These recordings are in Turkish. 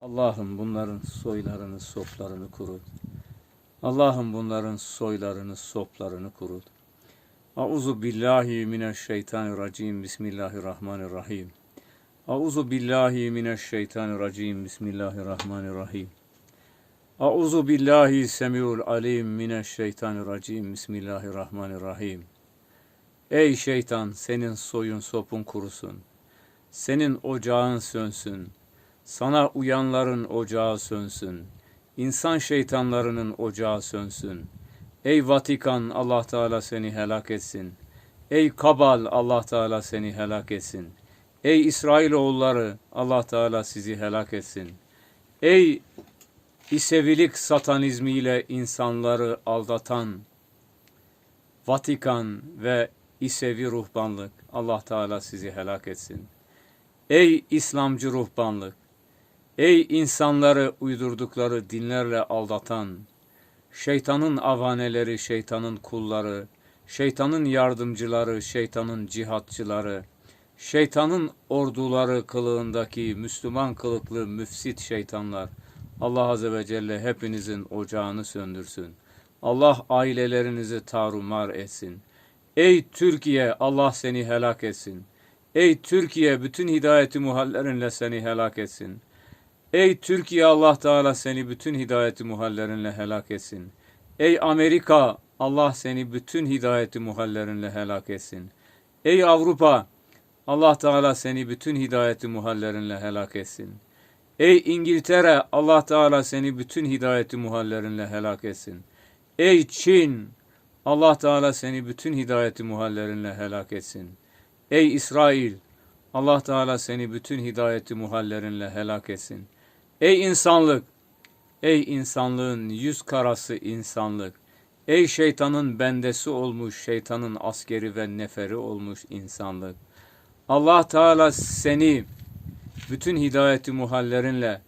Allah'ım bunların soylarını, soplarını kurut. Allah'ım bunların soylarını, soplarını kurut. Auzu billahi mineşşeytanirracim. Bismillahirrahmanirrahim. Auzu billahi mineşşeytanirracim. Bismillahirrahmanirrahim. Auzu billahi semiul alim mineşşeytanirracim. Bismillahirrahmanirrahim. Ey şeytan senin soyun sopun kurusun. Senin ocağın sönsün. Sana uyanların ocağı sönsün. İnsan şeytanlarının ocağı sönsün. Ey Vatikan Allah Teala seni helak etsin. Ey Kabal Allah Teala seni helak etsin. Ey İsrailoğulları Allah Teala sizi helak etsin. Ey İsevilik satanizmiyle insanları aldatan Vatikan ve İsevi ruhbanlık Allah Teala sizi helak etsin. Ey İslamcı ruhbanlık Ey insanları uydurdukları dinlerle aldatan, şeytanın avaneleri, şeytanın kulları, şeytanın yardımcıları, şeytanın cihatçıları, şeytanın orduları kılığındaki Müslüman kılıklı müfsit şeytanlar, Allah Azze ve Celle hepinizin ocağını söndürsün. Allah ailelerinizi tarumar etsin. Ey Türkiye Allah seni helak etsin. Ey Türkiye bütün hidayeti muhallerinle seni helak etsin. Ey Türkiye Allah Teala seni bütün hidayeti muhallerinle helak etsin. Ey Amerika Allah seni bütün hidayeti muhallerinle helak etsin. Ey Avrupa Allah Teala seni bütün hidayeti muhallerinle helak etsin. Ey İngiltere Allah Teala seni bütün hidayeti muhallerinle helak etsin. Ey Çin Allah Teala seni bütün hidayeti muhallerinle helak etsin. Ey İsrail Allah Teala seni bütün hidayeti muhallerinle helak etsin. Ey insanlık! Ey insanlığın yüz karası insanlık! Ey şeytanın bendesi olmuş, şeytanın askeri ve neferi olmuş insanlık! Allah Teala seni bütün hidayeti muhallerinle,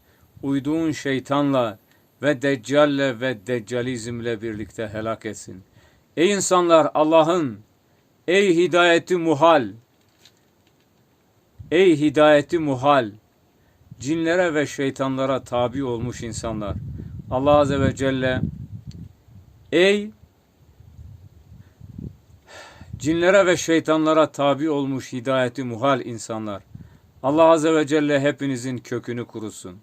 uyduğun şeytanla ve deccalle ve deccalizmle birlikte helak etsin. Ey insanlar Allah'ın, ey hidayeti muhal, ey hidayeti muhal, cinlere ve şeytanlara tabi olmuş insanlar. Allah Azze ve Celle ey cinlere ve şeytanlara tabi olmuş hidayeti muhal insanlar. Allah Azze ve Celle hepinizin kökünü kurusun.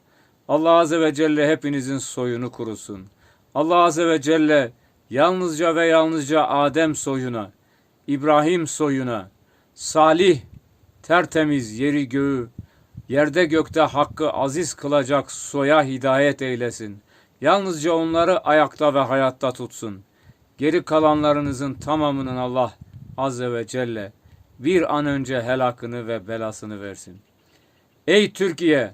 Allah Azze ve Celle hepinizin soyunu kurusun. Allah Azze ve Celle yalnızca ve yalnızca Adem soyuna, İbrahim soyuna, salih, tertemiz yeri göğü, yerde gökte hakkı aziz kılacak soya hidayet eylesin. Yalnızca onları ayakta ve hayatta tutsun. Geri kalanlarınızın tamamının Allah Azze ve Celle bir an önce helakını ve belasını versin. Ey Türkiye,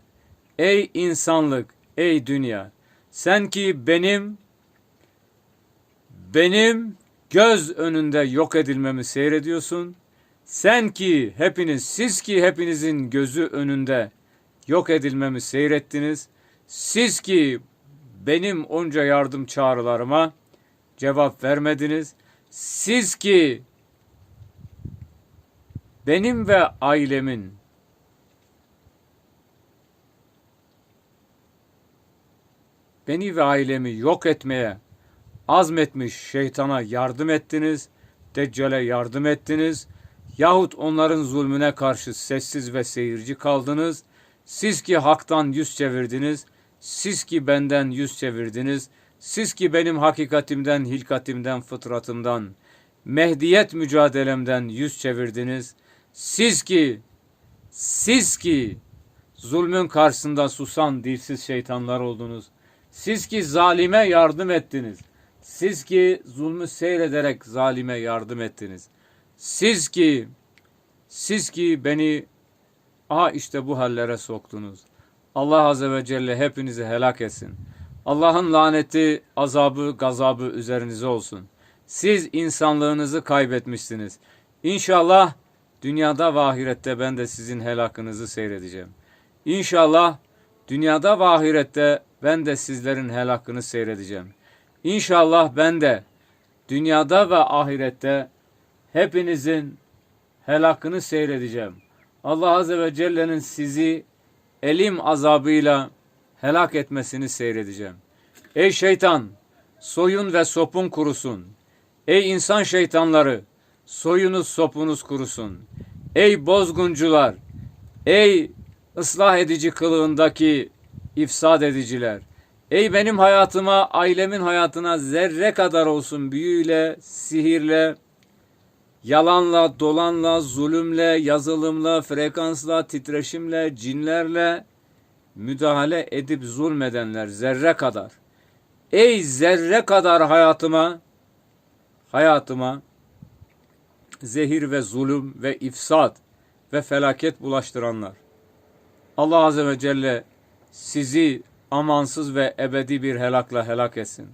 ey insanlık, ey dünya, sen ki benim benim göz önünde yok edilmemi seyrediyorsun. Sen ki hepiniz, siz ki hepinizin gözü önünde yok edilmemi seyrettiniz. Siz ki benim onca yardım çağrılarıma cevap vermediniz. Siz ki benim ve ailemin beni ve ailemi yok etmeye azmetmiş şeytana yardım ettiniz, Deccale yardım ettiniz, yahut onların zulmüne karşı sessiz ve seyirci kaldınız, siz ki haktan yüz çevirdiniz, siz ki benden yüz çevirdiniz, siz ki benim hakikatimden, hilkatimden, fıtratımdan, mehdiyet mücadelemden yüz çevirdiniz, siz ki, siz ki zulmün karşısında susan dilsiz şeytanlar oldunuz, siz ki zalime yardım ettiniz, siz ki zulmü seyrederek zalime yardım ettiniz, siz ki, siz ki beni aha işte bu hallere soktunuz. Allah Azze ve Celle hepinizi helak etsin. Allah'ın laneti, azabı, gazabı üzerinize olsun. Siz insanlığınızı kaybetmişsiniz. İnşallah dünyada ve ahirette ben de sizin helakınızı seyredeceğim. İnşallah dünyada ve ahirette ben de sizlerin helakını seyredeceğim. İnşallah ben de dünyada ve ahirette hepinizin helakını seyredeceğim. Allah Azze ve Celle'nin sizi elim azabıyla helak etmesini seyredeceğim. Ey şeytan, soyun ve sopun kurusun. Ey insan şeytanları, soyunuz sopunuz kurusun. Ey bozguncular, ey ıslah edici kılığındaki ifsad ediciler. Ey benim hayatıma, ailemin hayatına zerre kadar olsun büyüyle, sihirle, yalanla, dolanla, zulümle, yazılımla, frekansla, titreşimle, cinlerle müdahale edip zulmedenler zerre kadar. Ey zerre kadar hayatıma, hayatıma zehir ve zulüm ve ifsat ve felaket bulaştıranlar. Allah Azze ve Celle sizi amansız ve ebedi bir helakla helak etsin.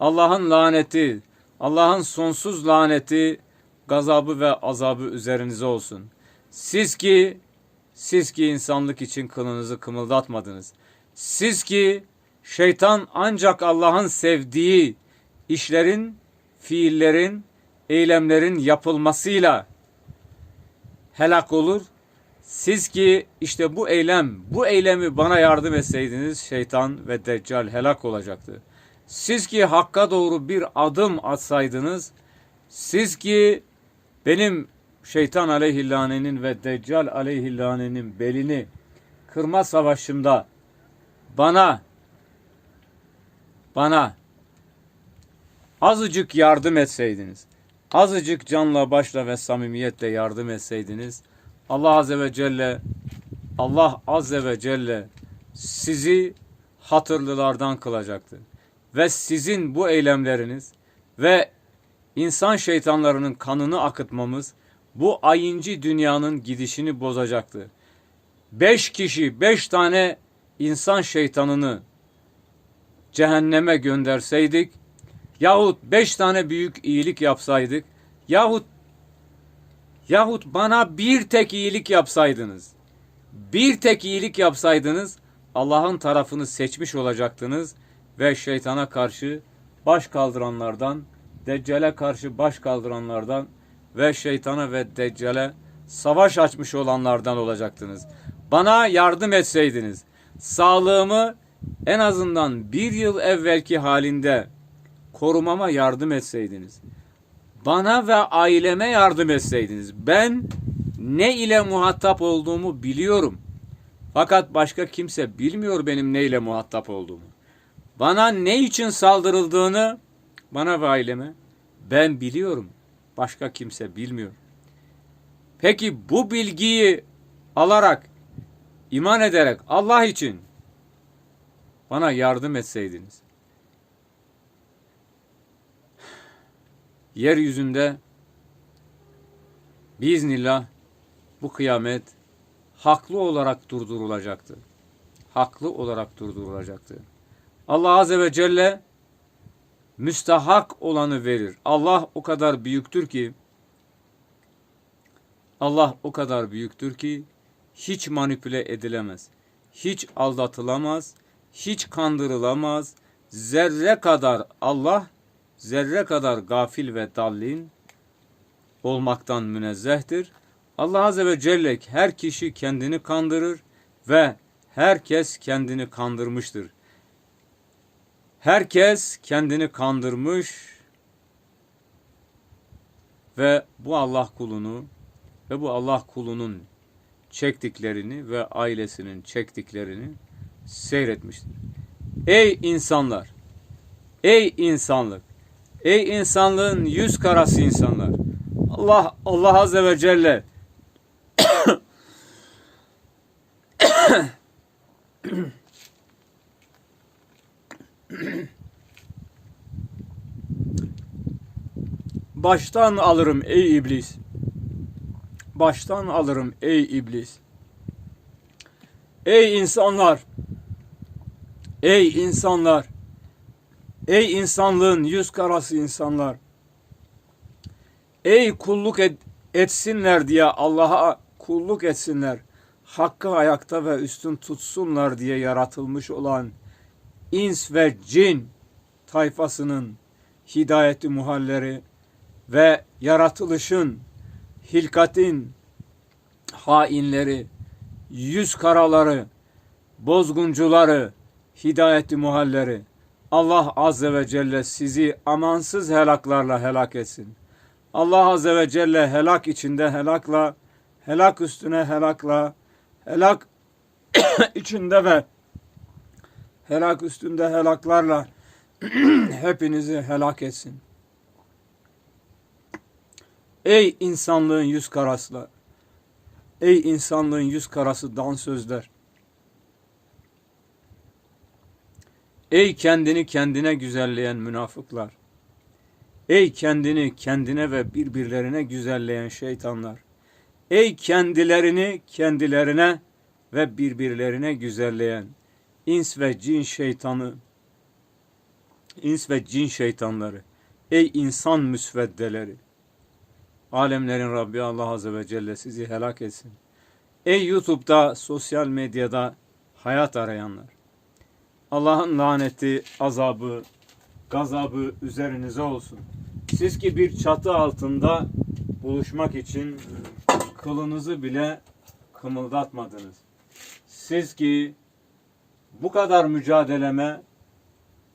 Allah'ın laneti, Allah'ın sonsuz laneti, gazabı ve azabı üzerinize olsun. Siz ki, siz ki insanlık için kılınızı kımıldatmadınız. Siz ki şeytan ancak Allah'ın sevdiği işlerin, fiillerin, eylemlerin yapılmasıyla helak olur. Siz ki işte bu eylem, bu eylemi bana yardım etseydiniz şeytan ve deccal helak olacaktı. Siz ki hakka doğru bir adım atsaydınız, siz ki benim şeytan aleyhillanenin ve deccal aleyhillanenin belini kırma savaşımda bana bana azıcık yardım etseydiniz, azıcık canla başla ve samimiyetle yardım etseydiniz, Allah Azze ve Celle Allah Azze ve Celle sizi hatırlılardan kılacaktı. Ve sizin bu eylemleriniz ve insan şeytanlarının kanını akıtmamız bu ayıncı dünyanın gidişini bozacaktı. Beş kişi, beş tane insan şeytanını cehenneme gönderseydik yahut beş tane büyük iyilik yapsaydık yahut yahut bana bir tek iyilik yapsaydınız bir tek iyilik yapsaydınız Allah'ın tarafını seçmiş olacaktınız ve şeytana karşı baş kaldıranlardan, Deccale karşı baş kaldıranlardan ve şeytana ve Deccale savaş açmış olanlardan olacaktınız. Bana yardım etseydiniz, sağlığımı en azından bir yıl evvelki halinde korumama yardım etseydiniz, bana ve aileme yardım etseydiniz, ben ne ile muhatap olduğumu biliyorum. Fakat başka kimse bilmiyor benim ne ile muhatap olduğumu. Bana ne için saldırıldığını, bana ve aileme ben biliyorum. Başka kimse bilmiyor. Peki bu bilgiyi alarak, iman ederek Allah için bana yardım etseydiniz. Yeryüzünde biiznillah bu kıyamet haklı olarak durdurulacaktı. Haklı olarak durdurulacaktı. Allah Azze ve Celle müstahak olanı verir. Allah o kadar büyüktür ki Allah o kadar büyüktür ki hiç manipüle edilemez. Hiç aldatılamaz. Hiç kandırılamaz. Zerre kadar Allah zerre kadar gafil ve dallin olmaktan münezzehtir. Allah Azze ve Celle her kişi kendini kandırır ve herkes kendini kandırmıştır. Herkes kendini kandırmış ve bu Allah kulunu ve bu Allah kulunun çektiklerini ve ailesinin çektiklerini seyretmiştir. Ey insanlar! Ey insanlık! Ey insanlığın yüz karası insanlar! Allah Allah Azze ve Celle Baştan alırım ey iblis. Baştan alırım ey iblis. Ey insanlar. Ey insanlar. Ey insanlığın yüz karası insanlar. Ey kulluk et, etsinler diye Allah'a kulluk etsinler. Hakkı ayakta ve üstün tutsunlar diye yaratılmış olan ins ve cin tayfasının hidayeti muhalleri ve yaratılışın, hilkatin hainleri, yüz karaları, bozguncuları, hidayetli muhalleri. Allah Azze ve Celle sizi amansız helaklarla helak etsin. Allah Azze ve Celle helak içinde helakla, helak üstüne helakla, helak içinde ve helak üstünde helaklarla hepinizi helak etsin. Ey insanlığın yüz karasılar! Ey insanlığın yüz karası dansözler! Ey kendini kendine güzelleyen münafıklar! Ey kendini kendine ve birbirlerine güzelleyen şeytanlar! Ey kendilerini kendilerine ve birbirlerine güzelleyen ins ve cin şeytanı, ins ve cin şeytanları, ey insan müsveddeleri! Alemlerin Rabbi Allah Azze ve Celle sizi helak etsin. Ey YouTube'da, sosyal medyada hayat arayanlar! Allah'ın laneti, azabı, gazabı üzerinize olsun. Siz ki bir çatı altında buluşmak için kılınızı bile kımıldatmadınız. Siz ki bu kadar mücadeleme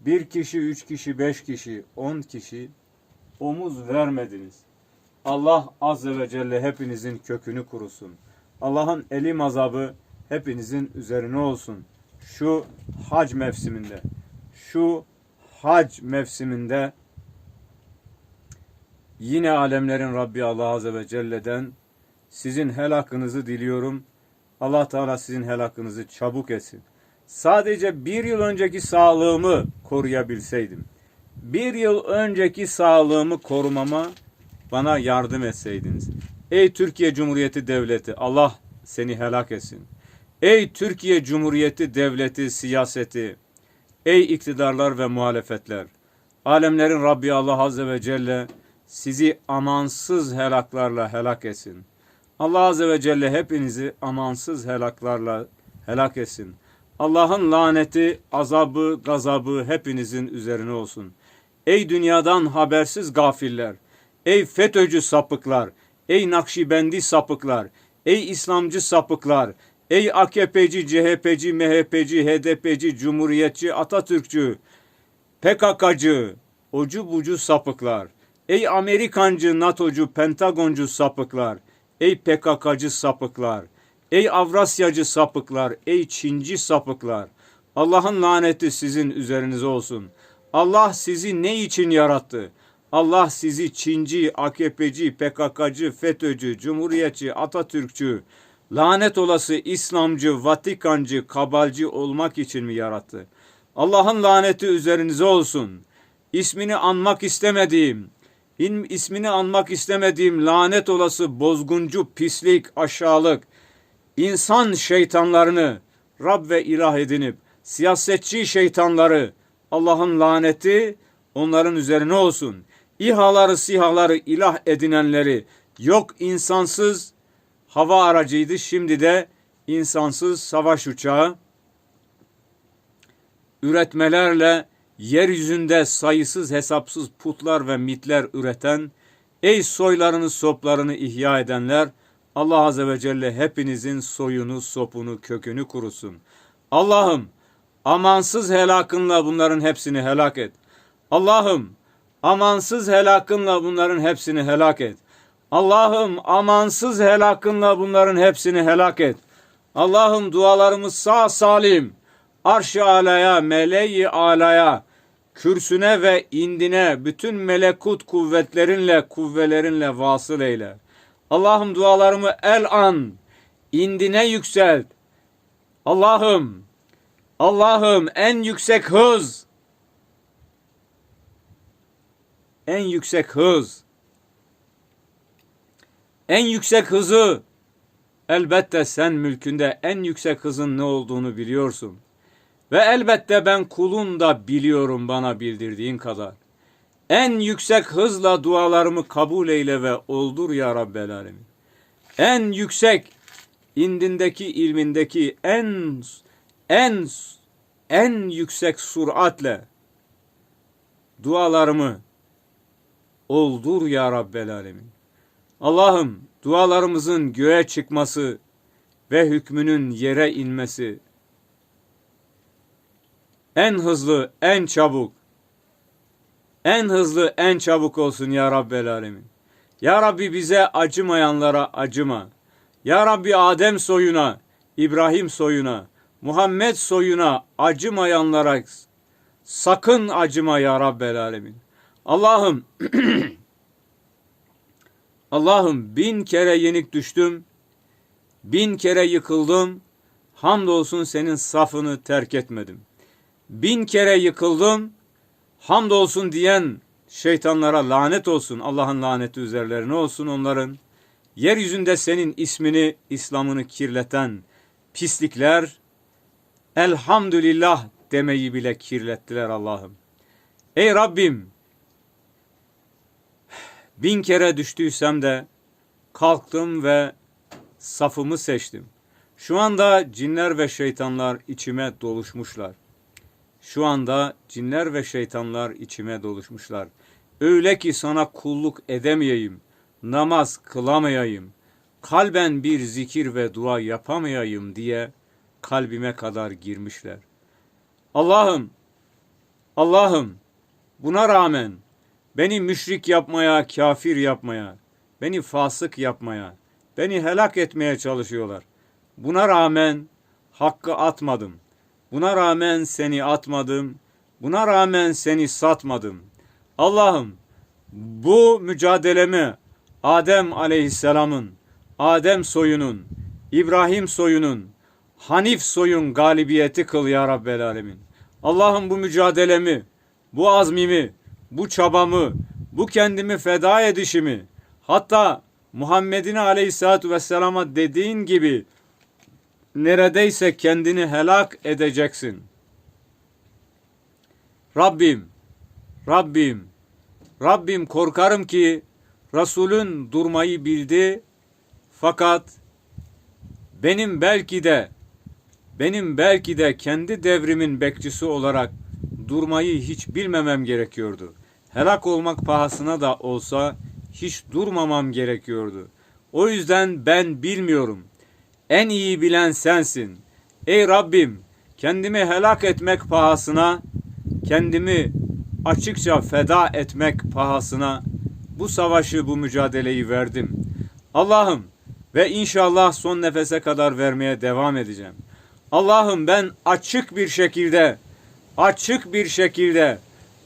bir kişi, üç kişi, beş kişi, on kişi omuz vermediniz. Allah Azze ve Celle hepinizin kökünü kurusun. Allah'ın elim azabı hepinizin üzerine olsun. Şu hac mevsiminde, şu hac mevsiminde yine alemlerin Rabbi Allah Azze ve Celle'den sizin helakınızı diliyorum. Allah Teala sizin helakınızı çabuk etsin. Sadece bir yıl önceki sağlığımı koruyabilseydim, bir yıl önceki sağlığımı korumama bana yardım etseydiniz. Ey Türkiye Cumhuriyeti Devleti, Allah seni helak etsin. Ey Türkiye Cumhuriyeti Devleti siyaseti, ey iktidarlar ve muhalefetler, alemlerin Rabbi Allah Azze ve Celle sizi amansız helaklarla helak etsin. Allah Azze ve Celle hepinizi amansız helaklarla helak etsin. Allah'ın laneti, azabı, gazabı hepinizin üzerine olsun. Ey dünyadan habersiz gafiller, ey FETÖ'cü sapıklar, ey Nakşibendi sapıklar, ey İslamcı sapıklar, ey AKP'ci, CHP'ci, MHP'ci, HDP'ci, Cumhuriyetçi, Atatürkçü, PKK'cı, ocu bucu sapıklar, ey Amerikancı, NATO'cu, Pentagoncu sapıklar, ey PKK'cı sapıklar, ey Avrasyacı sapıklar, ey Çinci sapıklar, Allah'ın laneti sizin üzerinize olsun. Allah sizi ne için yarattı? Allah sizi Çinci, AKP'ci, PKK'cı, FETÖ'cü, Cumhuriyetçi, Atatürkçü, lanet olası İslamcı, Vatikancı, Kabalcı olmak için mi yarattı? Allah'ın laneti üzerinize olsun. İsmini anmak istemediğim, in- ismini anmak istemediğim lanet olası bozguncu, pislik, aşağılık, insan şeytanlarını Rab ve ilah edinip, siyasetçi şeytanları, Allah'ın laneti onların üzerine olsun. İHA'ları, SİHA'ları ilah edinenleri, yok insansız hava aracıydı, şimdi de insansız savaş uçağı, üretmelerle yeryüzünde sayısız hesapsız putlar ve mitler üreten, ey soylarını soplarını ihya edenler, Allah Azze ve Celle hepinizin soyunu, sopunu, kökünü kurusun. Allah'ım amansız helakınla bunların hepsini helak et. Allah'ım amansız helakınla bunların hepsini helak et. Allah'ım amansız helakınla bunların hepsini helak et. Allah'ım dualarımız sağ salim, arş-ı alaya, meleği alaya, kürsüne ve indine bütün melekut kuvvetlerinle, kuvvelerinle vasıl eyle. Allah'ım dualarımı el an, indine yükselt. Allah'ım, Allah'ım en yüksek hız, en yüksek hız, en yüksek hızı elbette sen mülkünde en yüksek hızın ne olduğunu biliyorsun. Ve elbette ben kulun da biliyorum bana bildirdiğin kadar. En yüksek hızla dualarımı kabul eyle ve oldur ya Rabbel Alemin. En yüksek indindeki ilmindeki en en en yüksek süratle dualarımı oldur ya Rabbel Alemin. Allah'ım dualarımızın göğe çıkması ve hükmünün yere inmesi en hızlı, en çabuk, en hızlı, en çabuk olsun ya Rabbel Alemin. Ya Rabbi bize acımayanlara acıma. Ya Rabbi Adem soyuna, İbrahim soyuna, Muhammed soyuna acımayanlara sakın acıma ya Rabbel Alemin. Allah'ım Allah'ım bin kere yenik düştüm, bin kere yıkıldım, hamdolsun senin safını terk etmedim. Bin kere yıkıldım, hamdolsun diyen şeytanlara lanet olsun, Allah'ın laneti üzerlerine olsun onların. Yeryüzünde senin ismini, İslam'ını kirleten pislikler, elhamdülillah demeyi bile kirlettiler Allah'ım. Ey Rabbim, bin kere düştüysem de kalktım ve safımı seçtim. Şu anda cinler ve şeytanlar içime doluşmuşlar. Şu anda cinler ve şeytanlar içime doluşmuşlar. Öyle ki sana kulluk edemeyeyim, namaz kılamayayım, kalben bir zikir ve dua yapamayayım diye kalbime kadar girmişler. Allah'ım, Allah'ım buna rağmen beni müşrik yapmaya, kafir yapmaya, beni fasık yapmaya, beni helak etmeye çalışıyorlar. Buna rağmen hakkı atmadım. Buna rağmen seni atmadım. Buna rağmen seni satmadım. Allah'ım bu mücadelemi Adem aleyhisselamın, Adem soyunun, İbrahim soyunun, Hanif soyun galibiyeti kıl ya Rabbel Alemin. Allah'ım bu mücadelemi, bu azmimi, bu çabamı, bu kendimi feda edişimi, hatta Muhammed'in aleyhissalatü vesselama dediğin gibi neredeyse kendini helak edeceksin. Rabbim, Rabbim, Rabbim korkarım ki Resulün durmayı bildi fakat benim belki de benim belki de kendi devrimin bekçisi olarak durmayı hiç bilmemem gerekiyordu. Helak olmak pahasına da olsa hiç durmamam gerekiyordu. O yüzden ben bilmiyorum. En iyi bilen sensin. Ey Rabbim, kendimi helak etmek pahasına, kendimi açıkça feda etmek pahasına bu savaşı, bu mücadeleyi verdim. Allah'ım ve inşallah son nefese kadar vermeye devam edeceğim. Allah'ım ben açık bir şekilde, açık bir şekilde,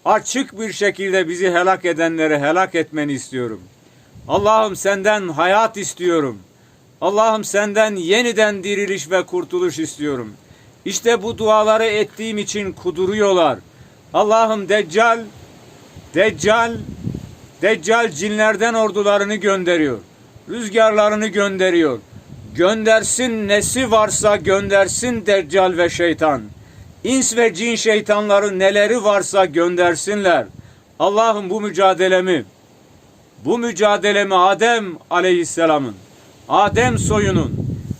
açık bir şekilde bizi helak edenleri helak etmeni istiyorum. Allah'ım senden hayat istiyorum. Allah'ım senden yeniden diriliş ve kurtuluş istiyorum. İşte bu duaları ettiğim için kuduruyorlar. Allah'ım Deccal, Deccal, Deccal cinlerden ordularını gönderiyor. Rüzgarlarını gönderiyor. Göndersin nesi varsa göndersin Deccal ve şeytan. İns ve cin şeytanları neleri varsa göndersinler. Allah'ım bu mücadelemi, bu mücadelemi Adem aleyhisselamın, Adem soyunun,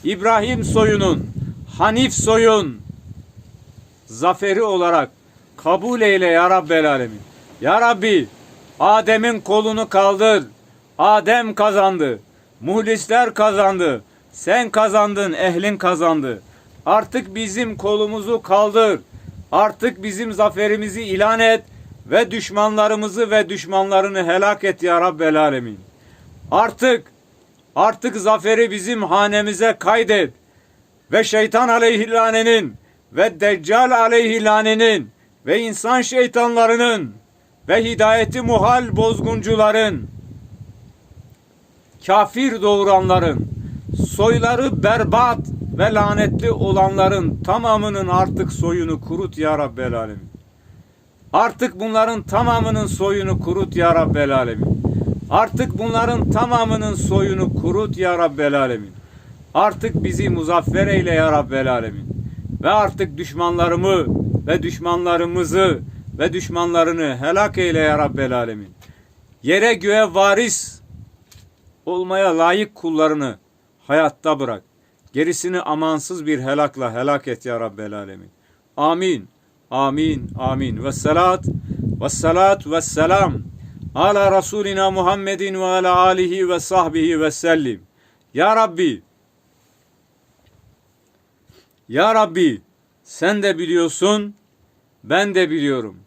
İbrahim soyunun, Hanif soyun zaferi olarak kabul eyle ya Rabbel Alemin. Ya Rabbi Adem'in kolunu kaldır. Adem kazandı. Muhlisler kazandı. Sen kazandın, ehlin kazandı. Artık bizim kolumuzu kaldır. Artık bizim zaferimizi ilan et ve düşmanlarımızı ve düşmanlarını helak et ya Rabbel Alemin. Artık artık zaferi bizim hanemize kaydet ve şeytan aleyhillanenin ve deccal aleyhillanenin ve insan şeytanlarının ve hidayeti muhal bozguncuların kafir doğuranların soyları berbat ve lanetli olanların tamamının artık soyunu kurut ya Rabbel Alemin. Artık bunların tamamının soyunu kurut ya Rabbel Alemin. Artık bunların tamamının soyunu kurut ya Rabbel Alemin. Artık bizi muzaffer eyle ya Rabbel Alemin. Ve artık düşmanlarımı ve düşmanlarımızı ve düşmanlarını helak eyle ya Rabbel Alemin. Yere göğe varis olmaya layık kullarını hayatta bırak. Gerisini amansız bir helakla helak et ya Rabbel Alemin. Amin. Amin. Amin. Ve salat ve salat ve selam ala Resulina Muhammedin ve ala alihi ve sahbihi ve sellim. Ya Rabbi Ya Rabbi sen de biliyorsun Ben de biliyorum.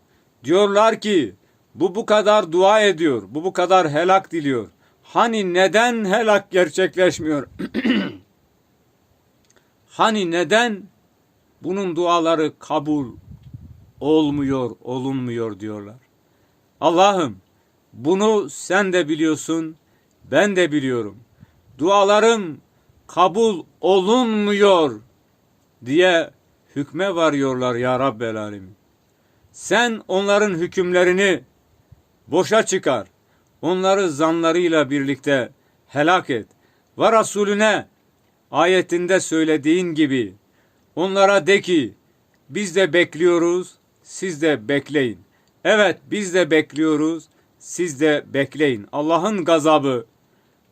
Diyorlar ki bu bu kadar dua ediyor. Bu bu kadar helak diliyor. Hani neden helak gerçekleşmiyor? hani neden bunun duaları kabul olmuyor, olunmuyor diyorlar. Allah'ım bunu sen de biliyorsun, ben de biliyorum. Dualarım kabul olunmuyor diye hükme varıyorlar ya Rabbel Alemin. Sen onların hükümlerini boşa çıkar. Onları zanlarıyla birlikte helak et. Ve Resulüne ayetinde söylediğin gibi onlara de ki biz de bekliyoruz, siz de bekleyin. Evet biz de bekliyoruz, siz de bekleyin. Allah'ın gazabı,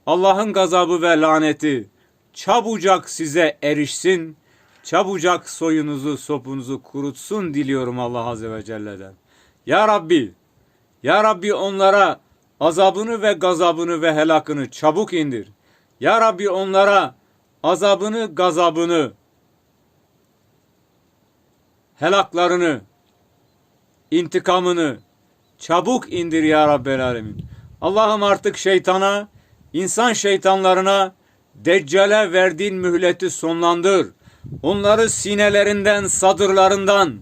Allah'ın gazabı ve laneti çabucak size erişsin, çabucak soyunuzu, sopunuzu kurutsun diliyorum Allah Azze ve Celle'den. Ya Rabbi, Ya Rabbi onlara azabını ve gazabını ve helakını çabuk indir. Ya Rabbi onlara azabını, gazabını, helaklarını, intikamını çabuk indir ya Rabbel Alemin. Allah'ım artık şeytana, insan şeytanlarına, Deccale verdiğin mühleti sonlandır. Onları sinelerinden, sadırlarından,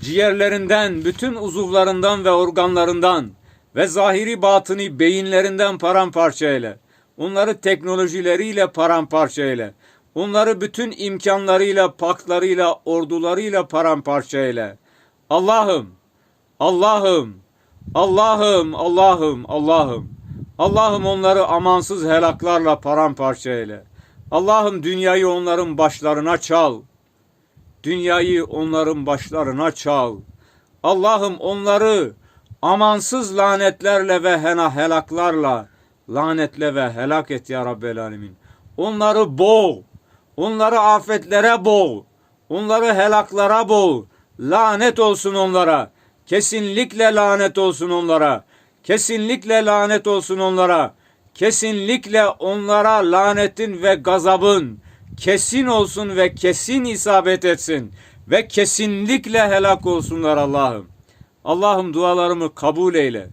ciğerlerinden, bütün uzuvlarından ve organlarından ve zahiri batını beyinlerinden paramparça eyle. Onları teknolojileriyle paramparça eyle. Onları bütün imkanlarıyla, paklarıyla, ordularıyla paramparça eyle. Allah'ım, Allah'ım, Allah'ım, Allah'ım, Allah'ım. Allah'ım onları amansız helaklarla paramparça eyle. Allah'ım dünyayı onların başlarına çal. Dünyayı onların başlarına çal. Allah'ım onları amansız lanetlerle ve hena helaklarla lanetle ve helak et ya Rabbel Alemin. Onları boğ. Onları afetlere boğ. Onları helaklara boğ. Lanet olsun onlara. Kesinlikle lanet olsun onlara. Kesinlikle lanet olsun onlara. Kesinlikle onlara lanetin ve gazabın kesin olsun ve kesin isabet etsin ve kesinlikle helak olsunlar Allah'ım. Allah'ım dualarımı kabul eyle.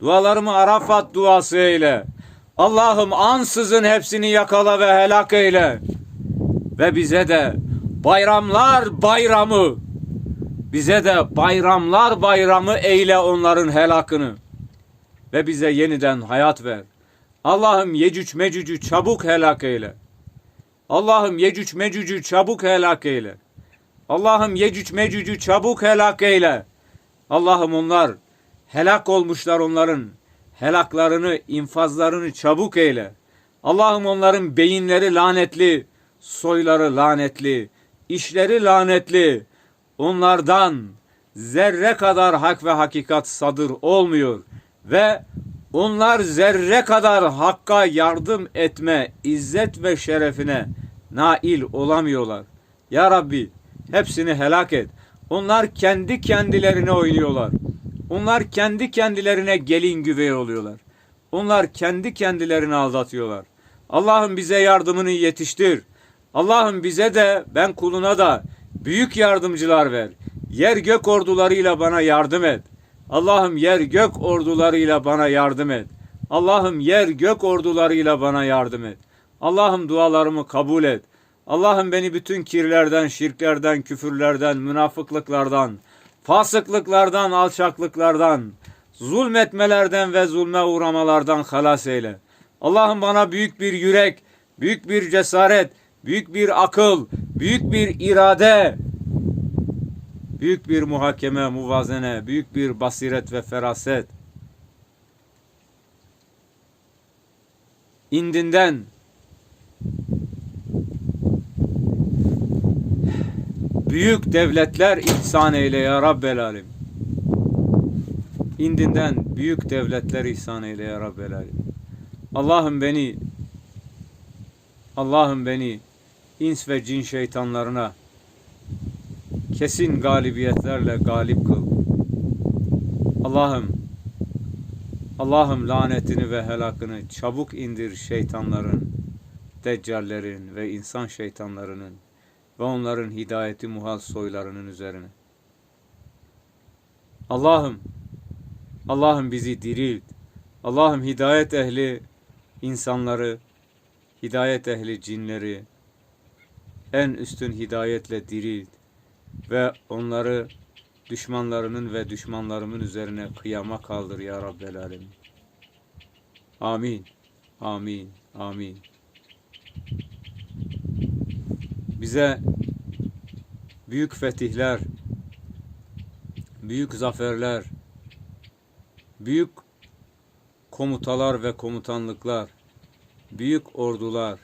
Dualarımı Arafat duası eyle. Allah'ım ansızın hepsini yakala ve helak eyle. Ve bize de bayramlar bayramı, bize de bayramlar bayramı eyle onların helakını. Ve bize yeniden hayat ver. Allah'ım Yecüc Mecüc'ü çabuk helak eyle. Allah'ım Yecüc Mecüc'ü çabuk helak eyle. Allah'ım Yecüc Mecüc'ü çabuk helak eyle. Allah'ım onlar helak olmuşlar onların helaklarını, infazlarını çabuk eyle. Allah'ım onların beyinleri lanetli, soyları lanetli, işleri lanetli. Onlardan zerre kadar hak ve hakikat sadır olmuyor ve onlar zerre kadar hakka yardım etme, izzet ve şerefine nail olamıyorlar. Ya Rabbi hepsini helak et. Onlar kendi kendilerine oynuyorlar. Onlar kendi kendilerine gelin güvey oluyorlar. Onlar kendi kendilerini aldatıyorlar. Allah'ım bize yardımını yetiştir. Allah'ım bize de ben kuluna da büyük yardımcılar ver. Yer gök ordularıyla bana yardım et. Allah'ım yer gök ordularıyla bana yardım et. Allah'ım yer gök ordularıyla bana yardım et. Allah'ım dualarımı kabul et. Allah'ım beni bütün kirlerden, şirklerden, küfürlerden, münafıklıklardan, fasıklıklardan, alçaklıklardan, zulmetmelerden ve zulme uğramalardan halas eyle. Allah'ım bana büyük bir yürek, büyük bir cesaret, büyük bir akıl, büyük bir irade, büyük bir muhakeme, muvazene, büyük bir basiret ve feraset. indinden büyük devletler ihsan eyle ya Rabbel Alem. İndinden büyük devletler ihsan eyle ya Rabbel Alem. Allah'ım beni Allah'ım beni ins ve cin şeytanlarına kesin galibiyetlerle galip kıl. Allah'ım Allah'ım lanetini ve helakını çabuk indir şeytanların, deccallerin ve insan şeytanlarının ve onların hidayeti muhal soylarının üzerine. Allah'ım, Allah'ım bizi dirilt. Allah'ım hidayet ehli insanları, hidayet ehli cinleri en üstün hidayetle dirilt ve onları düşmanlarının ve düşmanlarımın üzerine kıyama kaldır ya Rabbel Alemin. Amin. Amin. Amin. Bize büyük fetihler, büyük zaferler, büyük komutalar ve komutanlıklar, büyük ordular,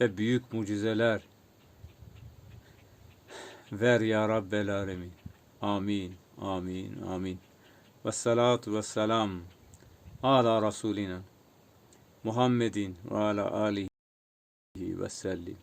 ve büyük mucizeler ver ya Rabbel Alemin. Amin, amin, amin. Ve salatu ve selam ala Resulina Muhammedin ve ala alihi ve sellim.